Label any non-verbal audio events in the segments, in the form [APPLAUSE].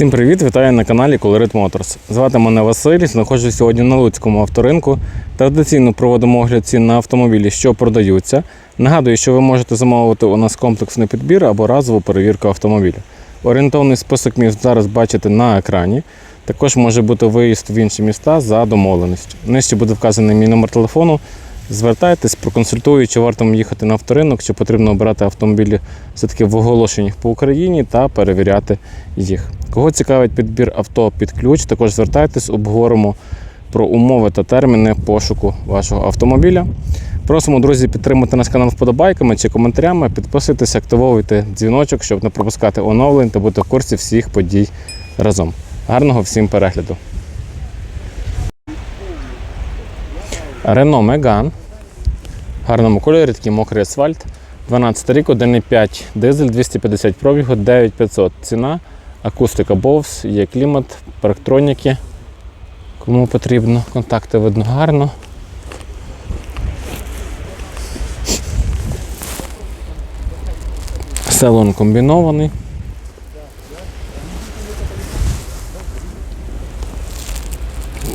Всім привіт! Вітаю на каналі Colorit Motors. Звати мене Василь. Знаходжусь сьогодні на Луцькому авторинку. Традиційно проводимо огляд цін на автомобілі, що продаються. Нагадую, що ви можете замовити у нас комплексний підбір або разову перевірку автомобіля. Орієнтовний список міст зараз бачите на екрані. Також може бути виїзд в інші міста за домовленістю. Нижче буде вказаний мій номер телефону. Звертайтесь, проконсультую, чи варто їхати на авторинок, чи потрібно обирати автомобілі все-таки в оголошеннях по Україні та перевіряти їх. Кого цікавить підбір авто під ключ, також звертайтесь, обговоримо про умови та терміни пошуку вашого автомобіля. Просимо, друзі, підтримати наш канал вподобайками чи коментарями, підписуйтесь, активовуйте дзвіночок, щоб не пропускати оновлень та бути в курсі всіх подій разом. Гарного всім перегляду! Renault Megane. В гарному кольорі, такий мокрий асфальт. 12 рік, 1,5 дизель, 250 пробігу, 9500 ціна, акустика Bose, є клімат, парктроніки. Кому потрібно, контакти видно гарно. Салон комбінований.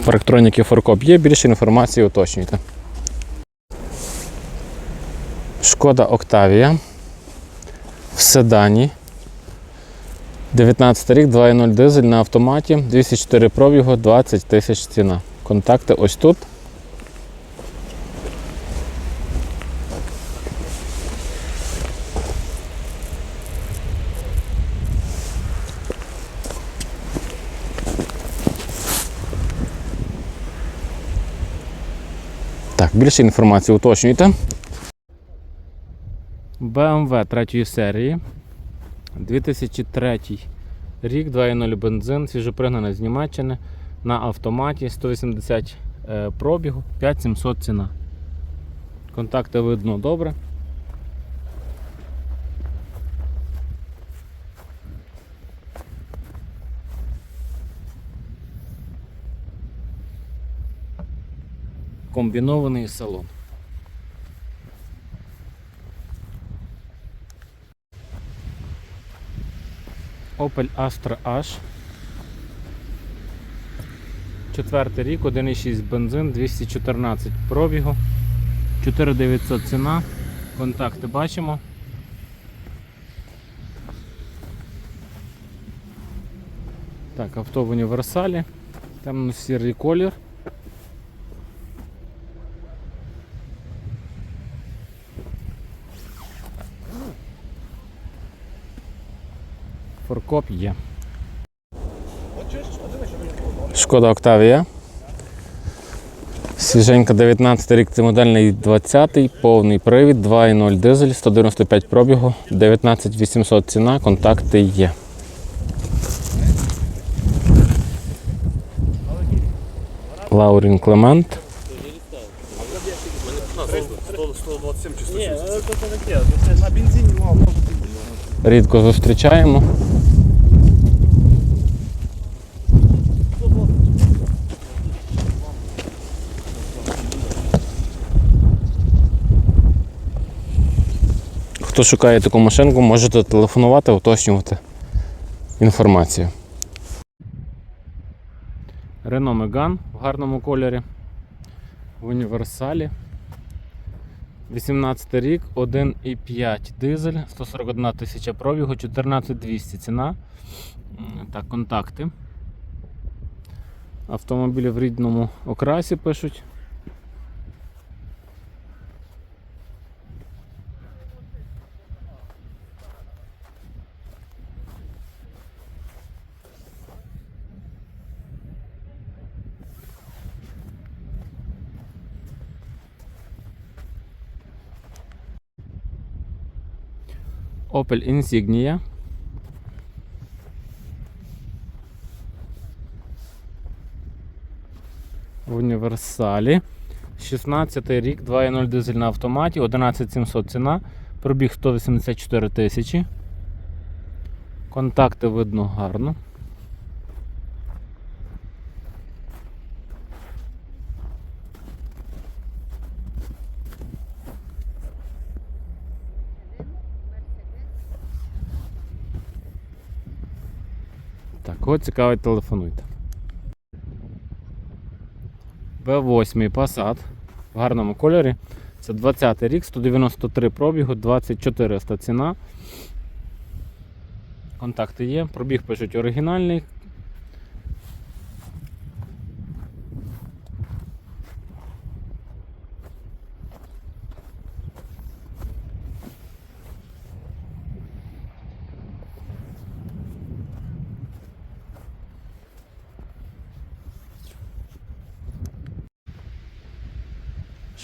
Парктроніки форкоп є, більше інформації уточнюйте. Шкода Октавія в седані. 19 рік, 2.0 дизель на автоматі, 204 пробігу, 20 тисяч ціна. Контакти ось тут. Більше інформації уточнюйте. BMW 3 серії. 2003 рік, 2.0 бензин, свіжопригнана з Німеччини на автоматі 180 е, пробігу, 5700 ціна. Контакти видно добре. Комбінований салон. Opel Astra H. Четвертий рік, 1,6 бензин, 214 пробігу, 4900 ціна. Контакти бачимо. Так, авто в універсалі. Темно-сірий колір. Форкоп є. Шкода Октавія. Свіженька 19 рік, це модельний 20-й, повний привід, 2.0 дизель, 195 пробігу, 19800 ціна, контакти є. Лаурін Клемент. Ну, це таке, це на бензині мало. Рідко зустрічаємо. Хто шукає таку машинку, можете телефонувати, уточнювати інформацію. Renault Megane в гарному кольорі. В універсалі. 18 рік, 1,5 дизель, 141 тисяча пробігу, 14200 ціна. М, Так, контакти. Автомобілі в рідному окрасі пишуть. Opel Insignia. В універсалі. 16 рік, 2.0 дизель на автоматі, 11700 ціна, пробіг 184 тисячі. Контакти видно гарно. Кого цікавить, телефонуйте. В8 Passat в гарному кольорі. Це 20 рік, 193 пробігу, 2400 ціна. Контакти є, пробіг пишуть оригінальний.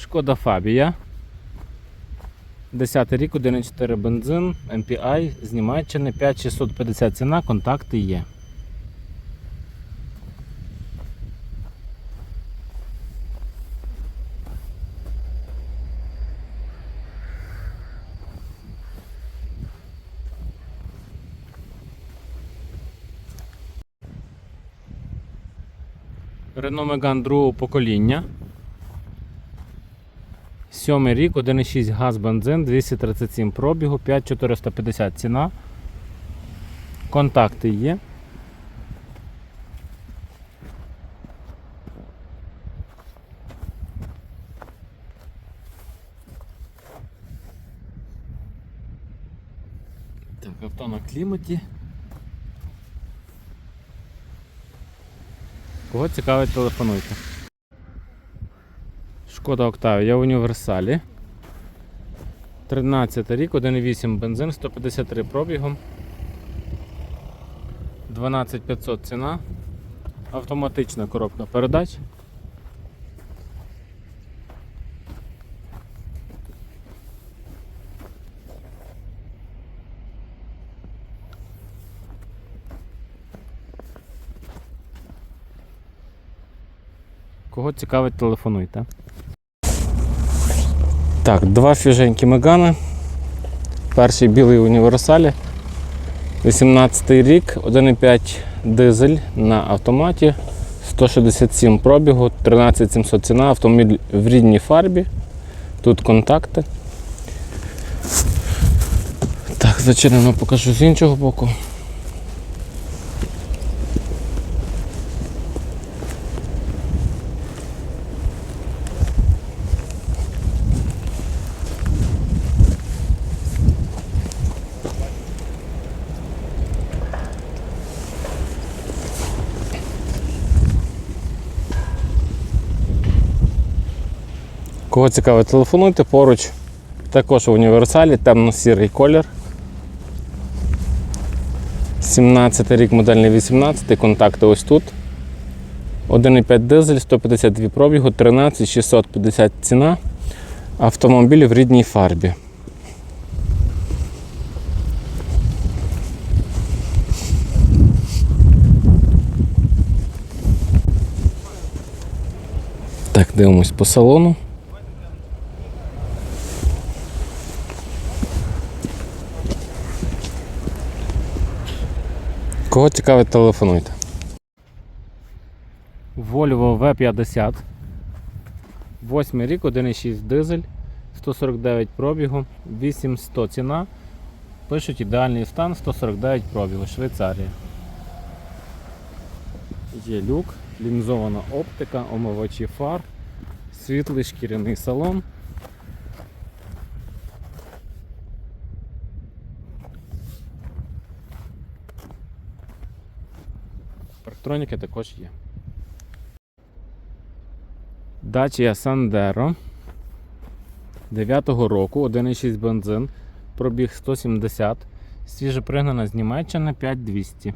Шкода Фабія. 10 рік, 1,4 бензин, MPI з Німеччини, 5650 ціна, контакти є. Renault Megane другого покоління. Сьомий рік, 1,6 газ бензин, 237 пробігу, 5450 ціна. Контакти є. Так, авто на кліматі. Кого цікавить, телефонуйте. Шкода Октавія в універсалі. 13 рік, 1,8 бензин, 153 пробігом. 12500 ціна. Автоматична коробка передач. Кого цікавить, телефонуйте. Так, два фіженькі Мегани. Перший білий універсалі. 18 рік, 1,5 дизель на автоматі, 167 пробігу, 13700 ціна, автомобіль в рідній фарбі. Тут контакти. Так, зачинено покажу з іншого боку. Кого цікавить, телефонуйте поруч. Також в універсалі, темно-сірий колір. 17 рік, модельний 18, контакти ось тут. 1,5 дизель, 152 пробігу, 13 650 ціна. Автомобіль в рідній фарбі. Так, дивимось по салону. Кого цікавить, телефонуйте. Volvo V50. 8 рік, 1,6 дизель, 149 пробігу, 8100 ціна. Пишуть ідеальний стан, 149 пробігу, Швейцарія. Є люк, лінзована оптика, омивачі фар, світлий шкіряний салон. Парктроніки також є. Dacia Sandero 9-го року, 1,6 бензин, пробіг 170, свіже пригнана з Німеччини 5200.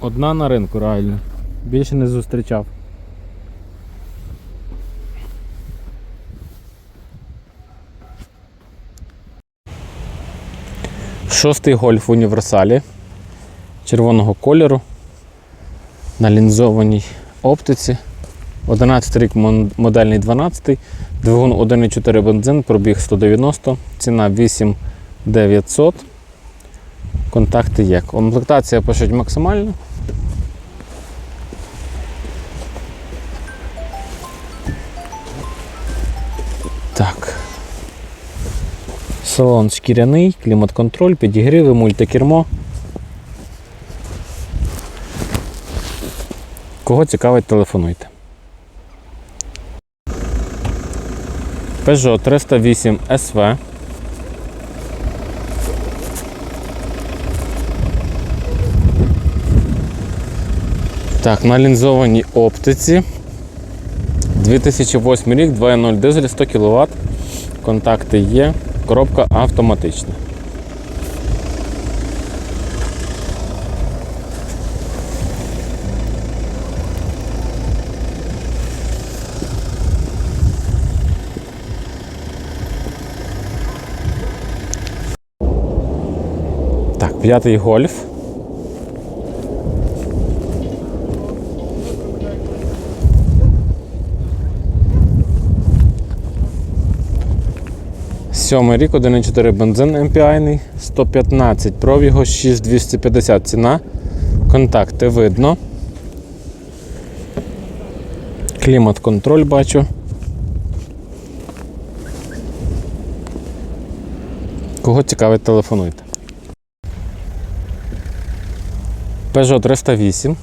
Одна на ринку реально. Більше не зустрічав. Шостий гольф в універсалі червоного кольору на лінзованій оптиці. 11 рік модельний 12, двигун 1,4 бензин, пробіг 190, ціна 8900. Контакти є. Комплектація пишуть максимальна. Так. Салон шкіряний, клімат-контроль, підігріви, мультикермо. Кого цікавить, телефонуйте. Peugeot 308 SV. Так, на лінзованій оптиці. 2008 рік, 2.0 дизель, 100 кВт. Контакти є. Коробка автоматична. Так, п'ятий гольф. Сьомий рік, 1,4 бензин MPI, 115 пробігу, 6250 ціна. Контакти видно. Клімат-контроль бачу. Кого цікавить, телефонуйте. Peugeot 308.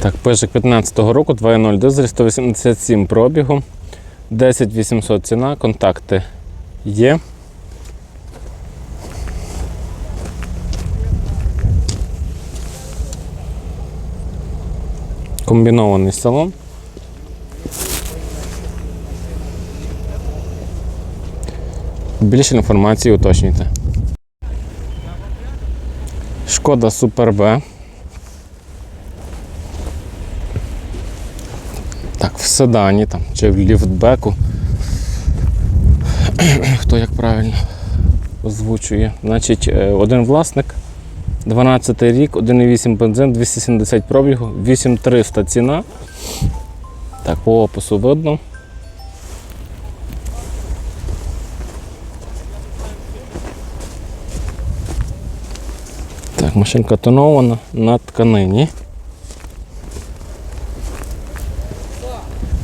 Так, Peugeot 15 року, 2.0 дизель, 187 пробігу. 10 800 ціна, контакти є. Комбінований салон. Більше інформації уточнюйте. Шкода Супер Б. Так, в седані там, чи в ліфтбеку. [CLEARS THROAT] Хто як правильно озвучує. Значить, е, один власник, 12 рік, 1,8 бензин, 270 пробігу, 8300 ціна. Так, по опису видно. Так, машинка тонована на тканині.